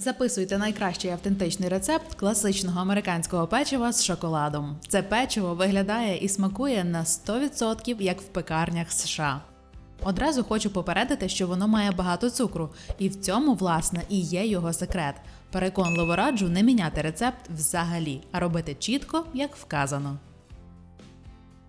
Записуйте найкращий автентичний рецепт класичного американського печива з шоколадом. Це печиво виглядає і смакує на 100% як в пекарнях США. Одразу хочу попередити, що воно має багато цукру, і в цьому, власне, і є його секрет. Переконливо раджу не міняти рецепт взагалі, а робити чітко, як вказано.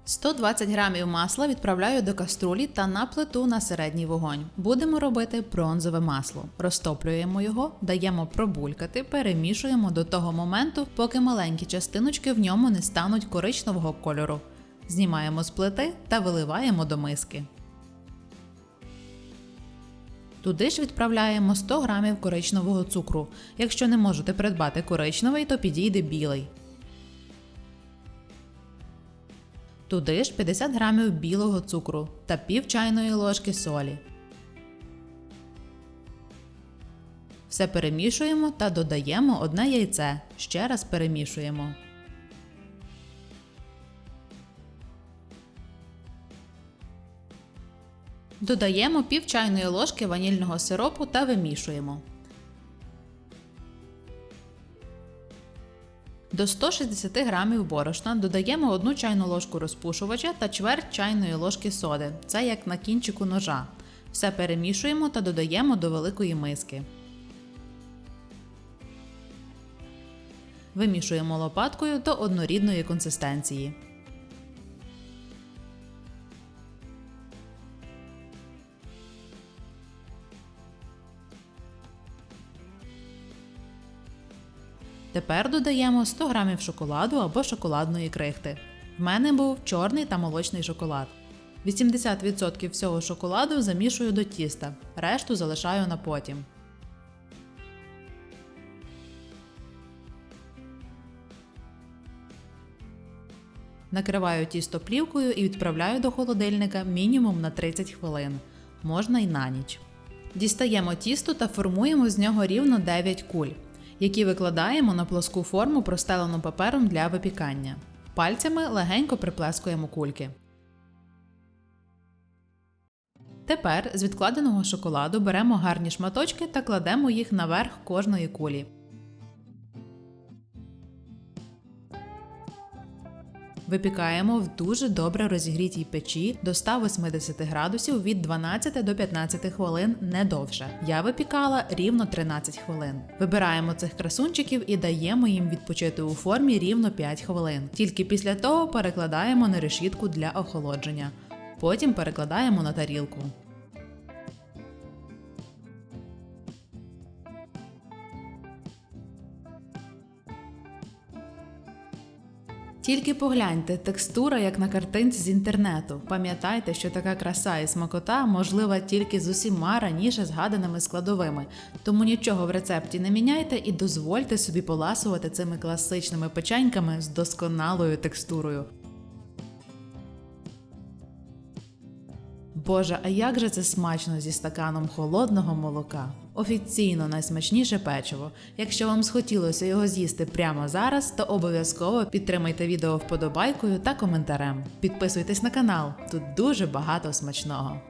120 грамів масла відправляю до каструлі та на плиту на середній вогонь. Будемо робити бронзове масло. Розтоплюємо його, даємо пробулькати, перемішуємо до того моменту, поки маленькі частиночки в ньому не стануть коричневого кольору. Знімаємо з плити та виливаємо до миски. Туди ж відправляємо 100 грамів коричневого цукру. Якщо не можете придбати коричневий, то підійде білий. Туди ж 50 грамів білого цукру та пів чайної ложки солі. Все перемішуємо та додаємо одне яйце. Ще раз перемішуємо. Додаємо пів чайної ложки ванільного сиропу та вимішуємо. До 160 грамів борошна додаємо 1 чайну ложку розпушувача та чверть чайної ложки соди. Це як на кінчику ножа. Все перемішуємо та додаємо до великої миски. Вимішуємо лопаткою до однорідної консистенції. Тепер додаємо 100 грамів шоколаду або шоколадної крихти. В мене був чорний та молочний шоколад. 80% всього шоколаду замішую до тіста, решту залишаю на потім. Накриваю тісто плівкою і відправляю до холодильника мінімум на 30 хвилин. Можна й на ніч. Дістаємо тісто та формуємо з нього рівно 9 куль, які викладаємо на плоску форму, простелену папером для випікання. Пальцями легенько приплескуємо кульки. Тепер з відкладеного шоколаду беремо гарні шматочки та кладемо їх наверх кожної кулі. Випікаємо в дуже добре розігрітій печі до 180 градусів від 12 до 15 хвилин не довше. Я випікала рівно 13 хвилин. Вибираємо цих красунчиків і даємо їм відпочити у формі рівно 5 хвилин. Тільки після того перекладаємо на решітку для охолодження. Потім перекладаємо на тарілку. Тільки погляньте, текстура, як на картинці з інтернету. Пам'ятайте, що така краса і смакота можлива тільки з усіма раніше згаданими складовими. Тому нічого в рецепті не міняйте і дозвольте собі поласувати цими класичними печеньками з досконалою текстурою. Боже, а як же це смачно зі стаканом холодного молока? Офіційно найсмачніше печиво. Якщо вам схотілося його з'їсти прямо зараз, то обов'язково підтримайте відео вподобайкою та коментарем. Підписуйтесь на канал, тут дуже багато смачного.